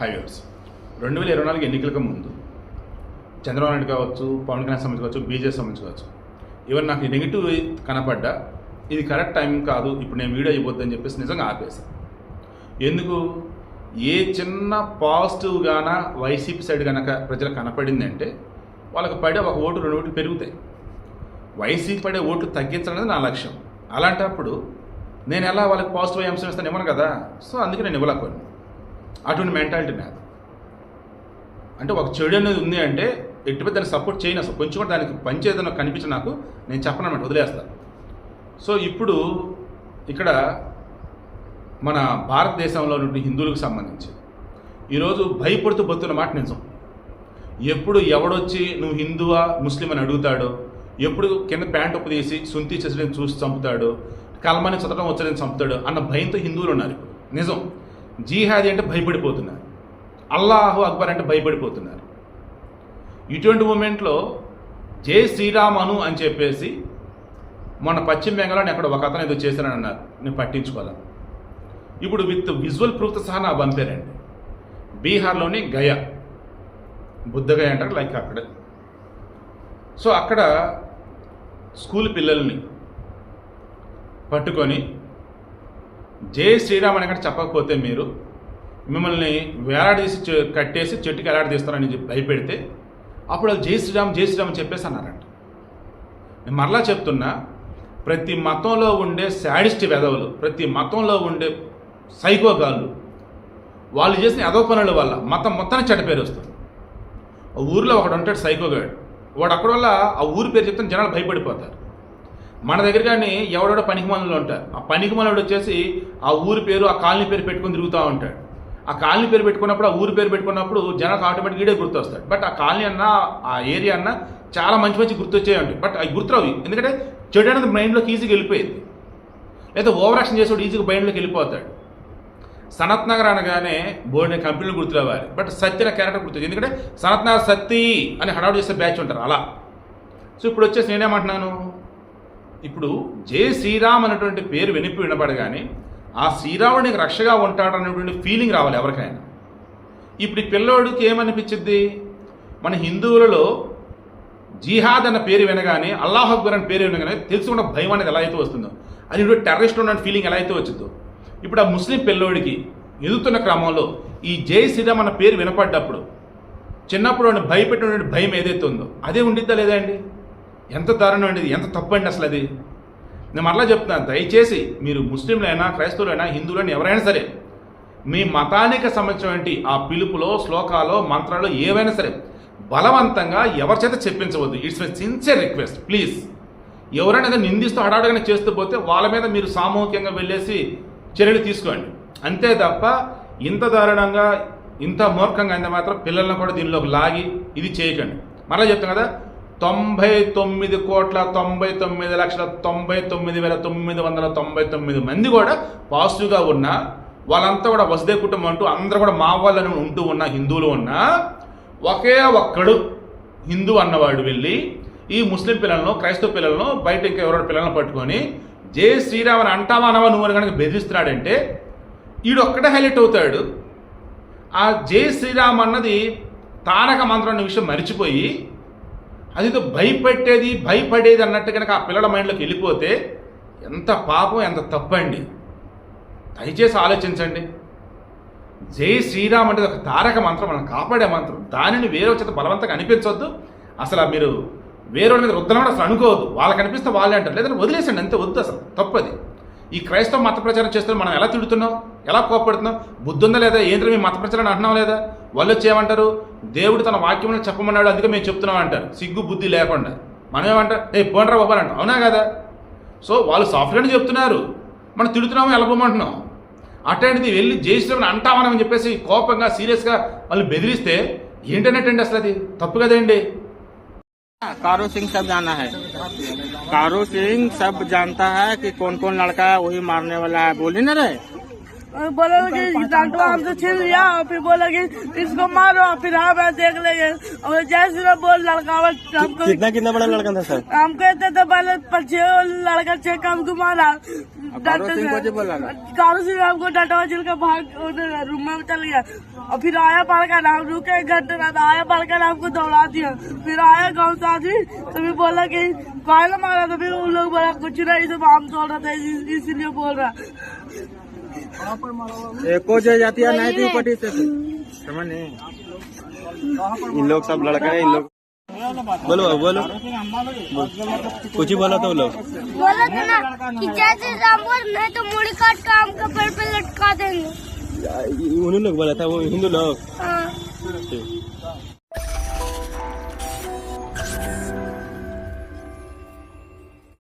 Highways. రెండు వేల ఇరవై నాలుగు ఎన్నికలకు ముందు చంద్రబాబు నాయుడు కావచ్చు పవన్ కళ్యాణ్ సంబంధించి కావచ్చు బీజేపీ సంబంధించి కావచ్చు. ఇవన్నీ నాకు నెగిటివ్ కనపడ్డా ఇది కరెక్ట్ టైం కాదు ఇప్పుడు నేను వీడియో అయిపోద్దని చెప్పేసి నిజంగా ఆపేశాను ఎందుకు? ఏ చిన్న పాజిటివ్గాన వైసీపీ సైడ్ కనుక ప్రజలకు కనపడిందంటే వాళ్ళకి పడే ఒక ఓటు రెండు ఓట్లు పెరుగుతాయి. వైసీపీ పడే ఓట్లు తగ్గించడం అనేది నా లక్ష్యం. అలాంటప్పుడు నేను ఎలా వాళ్ళకి పాజిటివ్ అంశం ఇస్తాను ఇవ్వను కదా? సో అందుకే నేను ఇవ్వలేకపోయాను అటువంటి మెంటాలిటీ నాది అంటే ఒక చెడు అనేది ఉంది అంటే ఎటువంటి దాన్ని సపోర్ట్ చేయను అసలు. కొంచెం కూడా దానికి పంచేదన్న కనిపించి నాకు నేను చెప్పనమాట వదిలేస్తాను సో ఇప్పుడు ఇక్కడ మన భారతదేశంలో నుండి హిందువులకు సంబంధించి ఈరోజు భయపడుతూ బతున్న మాట నిజం. ఎప్పుడు ఎవడొచ్చి నువ్వు హిందువా ముస్లిం అని అడుగుతాడో ఎప్పుడు కింద ప్యాంట్ ఉప్పు తీసి సుంతి చేసడం చూసి చంపుతాడు కల్మాని చదవడం వచ్చని చంపుతాడు అన్న భయంతో హిందువులు ఉన్నారు నిజం. జీహాది అంటే భయపడిపోతున్నారు. అల్లాహు అక్బర్ అంటే భయపడిపోతున్నారు. ఇటువంటి మూమెంట్లో జై శ్రీరామ్ అను అని చెప్పేసి మొన్న పశ్చిమ బెంగాల్లో అక్కడ ఒక అతను ఏదో చేశానని అన్నారు. నేను పట్టించుకోవాలి ఇప్పుడు విత్ విజువల్ ప్రూఫ్తో సహా నా పంపారండి బీహార్లోని గయా. బుద్ధగయ అంటారు లైక్ అక్కడ. సో అక్కడ స్కూల్ పిల్లల్ని పట్టుకొని జై శ్రీరామ్ అని అక్కడ చెప్పకపోతే మీరు మిమ్మల్ని వేలాడదీసి కట్టేసి చెట్టుకి వేలాడదీస్తారని చెప్పి భయపెడితే అప్పుడు జై శ్రీరామ్ జై శ్రీరామ్ అని చెప్పేసి అన్నారంట. నేను మరలా చెప్తున్నా ప్రతి మతంలో ఉండే శాడిస్ట్ వెధవులు ప్రతి మతంలో ఉండే సైకోగాళ్ళు వాళ్ళు చేసిన ఎదవ పనుల వల్ల మతం మొత్తానికి చెడ్డ పేరు వస్తుంది. ఆ ఒకడు ఉంటాడు సైకోగాడు. వాడు అక్కడ వల్ల ఆ ఊరి పేరు చెప్తే జనాలు భయపడిపోతారు. మన దగ్గర కానీ ఎవడెవడో పనికిమనులు ఉంటారు ఆ పనికిమనుడు వచ్చేసి ఆ ఊరి పేరు ఆ కాలనీ పేరు పెట్టుకుని తిరుగుతూ ఉంటాడు. ఆ కాలనీ పేరు పెట్టుకున్నప్పుడు ఆ ఊరి పేరు పెట్టుకున్నప్పుడు జనాలకు ఆటోమేటిక్ ఈడే గుర్తొస్తాడు. బట్ ఆ కాలనీ అన్న ఆ ఏరియా అన్న చాలా మంచి మంచి గుర్తొచ్చాయి ఉంటాయి. బట్ అవి గుర్తురావు. ఎందుకంటే చెడు అనేది మైండ్లోకి ఈజీగా వెళ్ళిపోయింది. లేదా ఓవర్ యాక్షన్ చేసేవాడు ఈజీగా మైండ్లోకి వెళ్ళిపోతాడు. సనత్ నగర్ అనగానే బోర్డు కంపెనీలు గుర్తురావాలి. బట్ సత్య అనే క్యారెక్టర్ గుర్తు ఎందుకంటే సనత్ నగర్ సత్తి అని హడావుడు చేసే బ్యాచ్ ఉంటారు. అలా. సో ఇప్పుడు వచ్చేసి నేనేమంటున్నాను? ఇప్పుడు జై శ్రీరామ్ అనేటువంటి పేరు వినిపి వినపడగానే ఆ శ్రీరాముడికి రక్షగా ఉంటాడు అనేటువంటి ఫీలింగ్ రావాలి ఎవరికైనా. ఇప్పుడు ఈ పిల్లోడికి ఏమనిపించింది మన హిందువులలో జిహాద్ అన్న పేరు వినగానే అల్లాహ్ అక్బర్ అనే పేరు వినగానే తెలుసుకున్న భయం అనేది ఎలా అయితే వస్తుందో? అది ఇప్పుడు టెర్రరిస్ట్ ఉన్న ఫీలింగ్ ఎలా అయితే వచ్చిందో ఇప్పుడు ఆ ముస్లిం పిల్లోడికి ఎదుగుతున్న క్రమంలో ఈ జై శ్రీరామ్ అన్న పేరు వినపడ్డప్పుడు చిన్నప్పుడు భయపెట్టిన భయం ఏదైతే ఉందో అదే ఉండిద్దా లేదా అండి? ఎంత దారుణం అండి ఎంత తప్పు అండి అసలు అది? నేను మరలా చెప్తున్నాను దయచేసి మీరు ముస్లింలైనా క్రైస్తవులైనా హిందువులైనా ఎవరైనా సరే మీ మతానికి సంబంధించినటువంటి ఆ పిలుపులో శ్లోకాలో మంత్రాలు ఏవైనా సరే బలవంతంగా ఎవరి చేత చెప్పించవద్దు. It's my sincere request please ఎవరైనా నిందిస్తూ హడాడగానే చేస్తూ పోతే వాళ్ళ మీద మీరు సామూహికంగా వెళ్ళేసి చర్యలు తీసుకోండి. అంతే తప్ప ఇంత దారుణంగా ఇంత మూర్ఖంగా అయితే మాత్రం పిల్లల్ని కూడా దీనిలోకి లాగి ఇది చేయకండి. మరలా చెప్తాను కదా తొంభై తొమ్మిది కోట్ల తొంభై తొమ్మిది లక్షల తొంభై తొమ్మిది వేల తొమ్మిది వందల తొంభై తొమ్మిది మంది కూడా పాజిటివ్గా ఉన్నా వాళ్ళంతా కూడా వసుదే కుటుంబం అంటూ అందరూ కూడా మా వాళ్ళని ఉంటూ ఉన్న హిందువులు ఉన్నా ఒకే ఒక్కడు హిందూ అన్నవాడు వెళ్ళి ఈ ముస్లిం పిల్లలను క్రైస్తవ పిల్లలను బయట ఇంకా ఎవరో పిల్లలను పట్టుకొని జై శ్రీరామ్ అని అంటావా అనవా నువ్వు అని కనుక బెదిరిస్తున్నాడంటే ఈడు ఒక్కడే హైలైట్ అవుతాడు. ఆ జై శ్రీరామ్ అన్నది తారక మంత్రం అన్న విషయం మర్చిపోయి అదితో భయపెట్టేది భయపడేది అన్నట్టు కనుక ఆ పిల్లల మైండ్లోకి వెళ్ళిపోతే ఎంత పాపం ఎంత తప్పండి. దయచేసి ఆలోచించండి. జై శ్రీరామ్ అంటే ఒక తారక మంత్రం మనం కాపాడే మంత్రం. దానిని వేరే చేత బలవంతంగా అనిపించవద్దు అసలు మీరు వేరే మీద రుద్దనం కూడా అసలు అనుకోవద్దు. వాళ్ళకి అనిపిస్తే వాళ్ళే అంటారు. లేదంటే వదిలేసండి అంతే వద్దు అసలు తప్పది. ఈ క్రైస్తవ మత ప్రచారం చేస్తే మనం ఎలా తిడుతున్నాం? ఎలా కోపడుతున్నాం బుద్ధి ఉందా లేదా ఏంద్ర మీ మత ప్రచారం అంటున్నాం లేదా వాళ్ళు వచ్చి ఏమంటారు దేవుడు తన వాక్యంలో చెప్పమన్నాడు అందుకే మేము చెప్తున్నాం అంటారు సిగ్గు బుద్ధి లేకుండా మనం ఏమంటారు ఏ పోండ్రా బాబా అంటాం అవునా కదా సో వాళ్ళు సాఫ్ట్వేర్ని చెప్తున్నారు మనం తిడుతున్నాము వెళ్ళబోమంటున్నాం అట్లాంటిది వెళ్ళి జయశ్రీరామని అంటామని చెప్పేసి కోపంగా సీరియస్గా వాళ్ళు బెదిరిస్తే ఏంటన్నట్టండి అసలు అది తప్పు కదండి कारो सिंह सब जाना है कारो सिंह सब जानता है कि कौन कौन लड़का है वही मारने वाला है बोली ना रे बोला कि डॉक्टर हमसे छीन लिया और फिर बोला कि इसको मारो फिर हाँ मैं देख लेंगे। और जैसे ना बोल लड़का हमको कितना कितना बड़ा लड़का था सर? हम कहते थे पहले छह लड़का छह का हमको मारा। कारू सिंह को हमको डटवा चिल के भाग उधर रूम में चल गया। और फिर आया पड़का ना हम रुके एक घंटे तो आया पड़का ना हमको दौड़ा दिया। फिर आया गाँव से आदमी तो फिर बोला कि पहले मारा तो फिर उन लोग बोला कुछ नहीं तो हम तोड़ रहा था इसीलिए बोल रहा। एको जो जाती है नहीं थी पटी से समझ नहीं। इन लोग सब लड़का है इन लोग बोलो बोलो। कुछ ही बोला था लोग बोला था ना कि जैसे नहीं तो मुड़ी काट का आम का पेड़ पे लटका देंगे। उन्हीं लोग बोला था वो हिंदू लोग। हाँ।